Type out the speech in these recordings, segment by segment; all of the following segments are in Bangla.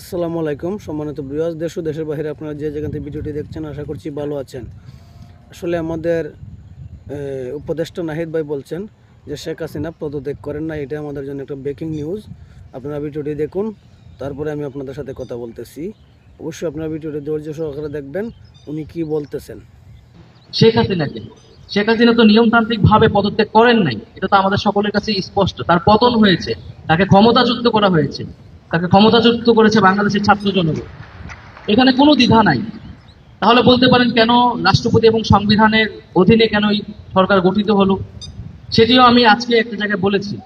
আসসালামু আলাইকুম। সম্মানিত বৃহস্প দেশ ও দেশের বাইরে আপনারা যে যেখান থেকে ভিডিওটি দেখছেন, আশা করছি ভালো আছেন। আসলে আমাদের উপদেষ্টা নাহিদ ভাই বলছেন যে শেখ হাসিনা পদত্যাগ করেন না এটা আমাদের জন্য একটা ব্রেকিং নিউজ আপনারা ভিডিওটি দেখুন, তারপরে আমি আপনাদের সাথে কথা বলতেছি। অবশ্যই আপনারা ভিডিওটি ধৈর্য সহকারে দেখবেন, উনি কি বলতেছেন। শেখ হাসিনাকে শেখ হাসিনা তো নিয়মতান্ত্রিক ভাবে পদত্যাগ করেন নাই, এটা তো আমাদের সকলের কাছে স্পষ্ট। তার পতন হয়েছে, তাকে ক্ষমতাচ্যুত করা হয়েছে। তাকে ক্ষমতাচ্যুত করেছে বাংলাদেশের ছাত্র জনগণ। এখানে কোনো দ্বিধা নাই। তাহলে বলতে পারেন কেন রাষ্ট্রপতি এবং সংবিধানের অধীনে কেন এই সরকার গঠিত হলো? সেটিও আমি আজকে একটা জায়গায় বলেছি।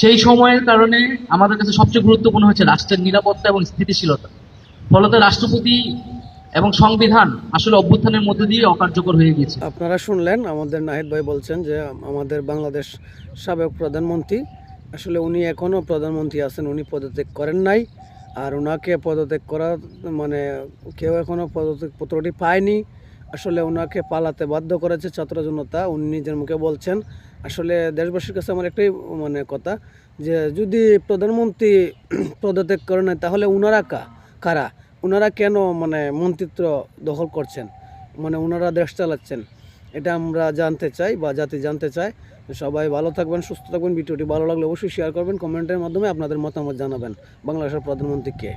সেই সময়ের কারণে আমাদের কাছে সবচেয়ে গুরুত্বপূর্ণ হচ্ছে রাষ্ট্রের নিরাপত্তা এবং স্থিতিশীলতা। ফলত রাষ্ট্রপতি এবং সংবিধান আসলে অভ্যুত্থানের মধ্যে দিয়ে অকার্যকর হয়ে গিয়েছে। আপনারা শুনলেন আমাদের নাহিদ ভাই বলছেন যে আমাদের বাংলাদেশ সাবেক প্রধানমন্ত্রী আসলে উনি এখনও প্রধানমন্ত্রী আছেন, উনি পদত্যাগ করেন নাই। আর ওনাকে পদত্যাগ করার মানে কেউ এখনও পদত্যাগ পত্রটি পায়নি। আসলে ওনাকে পালাতে বাধ্য করেছে ছাত্র জনতা উনি নিজের মুখে বলছেন। আসলে দেশবাসীর কাছে আমার একটাই মানে কথা যে যদি প্রধানমন্ত্রী পদত্যাগ করে নেয় তাহলে ওনারা কা, কারা? ওনারা কেন মানে মন্ত্রিত্ব দখল করছেন? মানে ওনারা দেশ চালাচ্ছেন? এটা আমরা জানতে চাই বা জাতি জানতে চাই সবাই ভালো থাকবেন, সুস্থ থাকবেন, ভিডিওটি ভালো লাগলে অবশ্যই শেয়ার করবেন কমেন্টের মাধ্যমে আপনাদের মতামত জানাবেন। বাংলাদেশের প্রধানমন্ত্রীকে